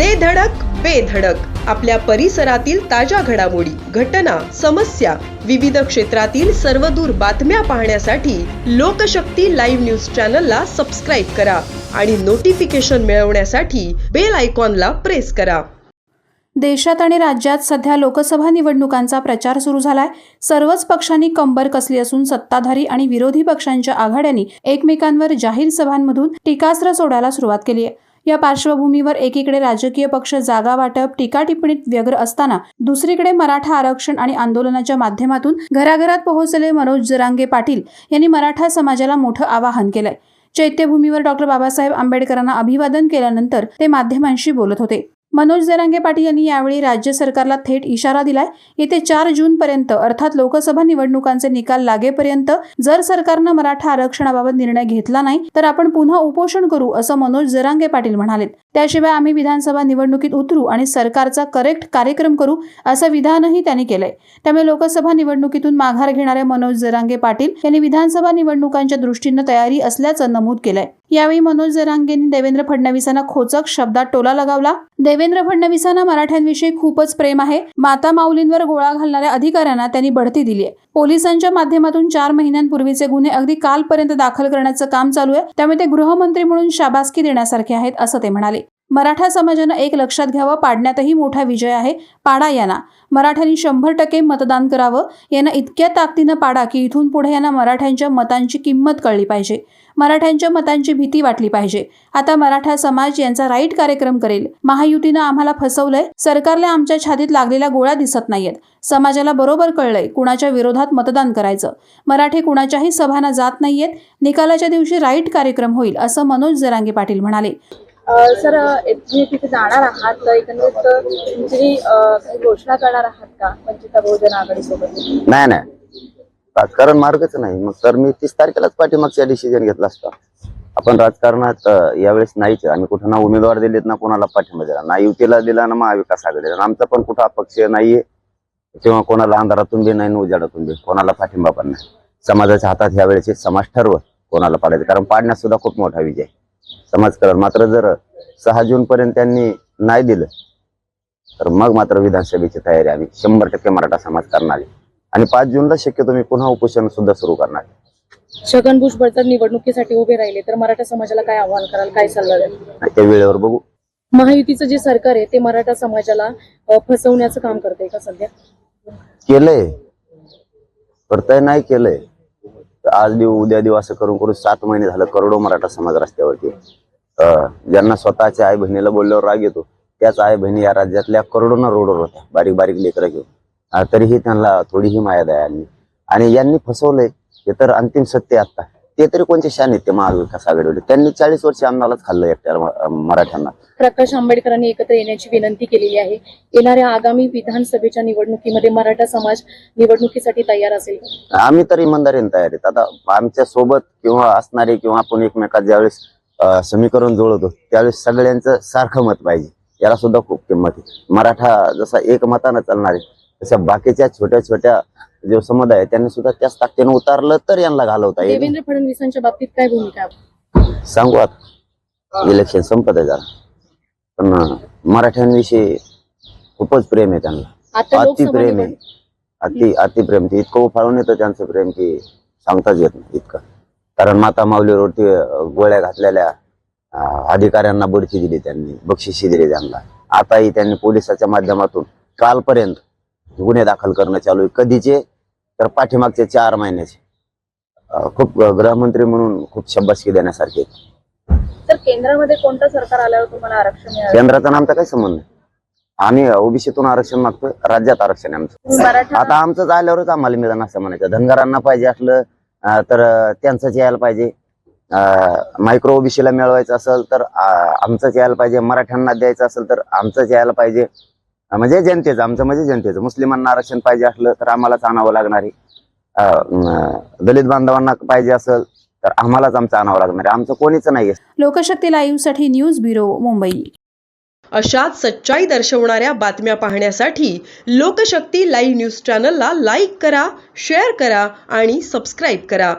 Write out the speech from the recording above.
दे धडक बेधडक आपल्या परिसरातील ताज्या घडामोडी घटना समस्या विविध क्षेत्रातील सर्वदूर बातम्या पाहण्यासाठी लोकशक्ती लाईव्ह न्यूज चॅनलला सबस्क्राईब करा आणि नोटिफिकेशन मिळवण्यासाठी बेल आयकॉनला प्रेस करा. देशात आणि राज्यात सध्या लोकसभा निवडणुकांचा प्रचार सुरू झालाय. सर्वच पक्षांनी कंबर कसली असून सत्ताधारी आणि विरोधी पक्षांच्या आघाड्यांनी एकमेकांवर जाहीर सभांमधून टीकास्त्र सोडायला सुरुवात केली आहे. या पार्श्वभूमीवर एकीकडे राजकीय पक्ष जागा वाटप टीका टिप्पणीत व्यग्र असताना दुसरीकडे मराठा आरक्षण आणि आंदोलनाच्या माध्यमातून घराघरात पोहोचलेले मनोज जरांगे पाटील यांनी मराठा समाजाला मोठं आवाहन केलंय. चैत्यभूमीवर डॉक्टर बाबासाहेब आंबेडकरांना अभिवादन केल्यानंतर ते माध्यमांशी बोलत होते. मनोज जरांगे पाटील यांनी यावेळी राज्य सरकारला थेट इशारा दिलाय. येते चार जूनपर्यंत अर्थात लोकसभा निवडणुकांचे निकाल लागेपर्यंत जर सरकारनं मराठा आरक्षणाबाबत निर्णय घेतला नाही तर आपण पुन्हा उपोषण करू असं मनोज जरांगे पाटील म्हणाले त्याशिवाय आम्ही विधानसभा निवडणुकीत उतरू आणि सरकारचा करेक्ट कार्यक्रम करू असं विधानही त्यांनी केलंय. त्यामुळे लोकसभा निवडणुकीतून माघार घेणारे मनोज जरांगे पाटील यांनी विधानसभा निवडणुकांच्या दृष्टीनं तयारी असल्याचं नमूद केलंय. यावेळी मनोज जरांगेंनी देवेंद्र फडणवीसांना खोचक शब्दात टोला लगावला. देवेंद्र फडणवीसांना मराठ्यांविषयी खूपच प्रेम आहे. माता माऊलींवर गोळा घालणाऱ्या अधिकाऱ्यांना त्यांनी बढती दिली आहे. पोलिसांच्या माध्यमातून चार महिन्यांपूर्वीचे गुन्हे अगदी कालपर्यंत दाखल करण्याचं काम चालू आहे. त्यामुळे ते गृहमंत्री म्हणून शाबासकी देण्यासारखे आहेत असं ते म्हणाले. मराठा समाजानं एक लक्षात घ्यावं पाडण्यातही मोठा विजय आहे. पाडा यांना. मराठ्यांनी शंभर टक्के मतदान करावं. यांना इतक्या ताकदीनं पाडा की इथून पुढे यांना मराठ्यांच्या मतांची किंमत कळली पाहिजे. मराठ्यांच्या मतांची भीती वाटली पाहिजे. आता मराठा समाज यांचा राईट कार्यक्रम करेल. महायुतीनं आम्हाला फसवलंय. सरकारला आमच्या छातीत लागलेल्या गोळ्या दिसत नाहीयेत. समाजाला बरोबर कळलंय कुणाच्या विरोधात मतदान करायचं. मराठे कुणाच्याही सभांना जात नाहीयेत. निकालाच्या दिवशी राईट कार्यक्रम होईल असं मनोज जरांगे पाटील म्हणाले. सर तुम्ही तिथे जाणार आहात तर एकंदरीत तुमची काही घोषणा करणार आहात का वंचित बहुजन आघाडीसोबत नाही नाही. राजकारण मार्गच नाही. मग तर मी तीस तारखेलाच पाठीमागचा डिसिजन घेतला असता. आपण राजकारणात अं, यावेळेस नाहीच आम्ही कुठं ना उमेदवार दिलेत ना कोणाला पाठिंबा दिला. ना युतीला दिला ना महाविकास आघाडीला. आमचा पण कुठं अपक्ष नाहीये. किंवा कोणाला अंधारातून बी नाही ना उजाडातून बी. कोणाला पाठिंबा पण नाही. समाजाच्या हातात ह्यावेळेस समाज ठरवत कोणाला पाडायचं. कारण पाडण्यात सुद्धा खूप मोठा विजय समाजकारण मात्र जर सहा जून पर्यंत त्यांनी नाही दिलं तर मग मात्र विधानसभेची तयारी आम्ही शंभर टक्के मराठा समाज करणार आणि पाच जूनला शक्यतो मी पुन्हा उपोषण सुद्धा सुरू करणार. छगन भुजबळ जर निवडणुकीसाठी उभे राहिले तर मराठा समाजाला काय आव्हान कराल काय सल्ला द्याल? त्या वेळेवर बघू. महायुतीचं जे सरकार आहे ते मराठा समाजाला फसवण्याचं काम करतंय का सध्या? केलंय. करताय नाही केलंय. तर आज देऊ उद्या देऊ असं करून करून सात महिने झालं करोडो मराठा समाज रस्त्यावरती. अं, ज्यांना स्वतःच्या आई बहिणीला बोलल्यावर राग येतो त्याच आई बहिणी या राज्यातल्या करोडोना रोडवर होत्या बारीक बारीक लेकरं घेऊन. तरीही त्यांना थोडीही माया दया आली आणि यांनी फसवलंय हे तर अंतिम सत्य आता ते तरी कोणते शान आहेत ते महाविकास आघाडीवाले? त्यांनी चाळीस वर्ष आम्हालाच खाल्लं एकट्या मराठ्यांना. प्रकाश आंबेडकरांनी एकत्र येण्याची विनंती केलेली आहे. येणाऱ्या आगामी विधानसभेच्या निवडणुकीमध्ये मराठा समाज निवडणुकीसाठी तयार असेल? आम्ही तर इमानदारीने तयार आहेत. आता आमच्यासोबत किंवा असणारे किंवा आपण एकमेकात ज्यावेळेस समीकरण जुळवतो त्यावेळेस सगळ्यांचं सारखं मत पाहिजे. याला सुद्धा खूप किंमत आहे. मराठा जसा एक मतानं चालणार आहे तशा बाकीच्या छोट्या छोट्या जो समुदाय आहे त्यांनी सुद्धा त्याच ताकदीनं उतारलं तर यांना घालवता येईल. देवेंद्र फडणवीसांच्या बाबतीत काय भूमिका? आहे? सांगू आता. इलेक्शन संपत आहे जरा. पण मराठ्यांविषयी खूपच प्रेम आहे त्यांना. आता अति लोकसभा प्रेम आहे. निवड- अति अति प्रेम. ते इतकं उफाळून येतं त्यांचं प्रेम की सांगताच येत नाही इतकं. कारण माता माऊलीवरती अं, गोळ्या घातलेल्या अं, अधिकाऱ्यांना बढती दिली त्यांनी बक्षिशी दिली त्यांना. आताही त्यांनी पोलिसाच्या माध्यमातून कालपर्यंत गुन्हे दाखल करणं चालू आहे. कधीचे? तर पाठीमागचे चार महिन्याचे. खूप गृहमंत्री म्हणून खूप शब्बासकी देण्यासारखे. तर केंद्रामध्ये कोणतं सरकार आल्यावर तुम्हाला आरक्षण केंद्राचा आमचा काही संबंध नाही. आम्ही ओबीसीतून आरक्षण मागतोय राज्यात आरक्षण आहे आमचं. आता आमचंच आल्यावरच आम्हाला मिळणार असं म्हणायचं धनगरांना पाहिजे असलं तर त्यांचंच यायला पाहिजे. मायक्रो ओबीसीला मिळवायचं असेल तर आमचंच यायला पाहिजे. मराठ्यांना द्यायचं असेल तर आमचंच यायला पाहिजे. म्हणजे जनतेचं आमचं म्हणजे जनतेचं. मुस्लिमांना आरक्षण पाहिजे असलं तर आम्हालाच आणावं लागणार आहे. दलित बांधवांना पाहिजे असेल तर आम्हालाच आमचं आणावं लागणार आहे. आमचं कोणीच नाही लोकशक्ती लाईव्हसाठी न्यूज ब्युरो मुंबई. अशाच सच्चाई दर्शवणाऱ्या बातम्या पाहण्यासाठी लोकशक्ती लाईव्ह न्यूज चॅनलला लाईक करा शेअर करा आणि सबस्क्राईब करा.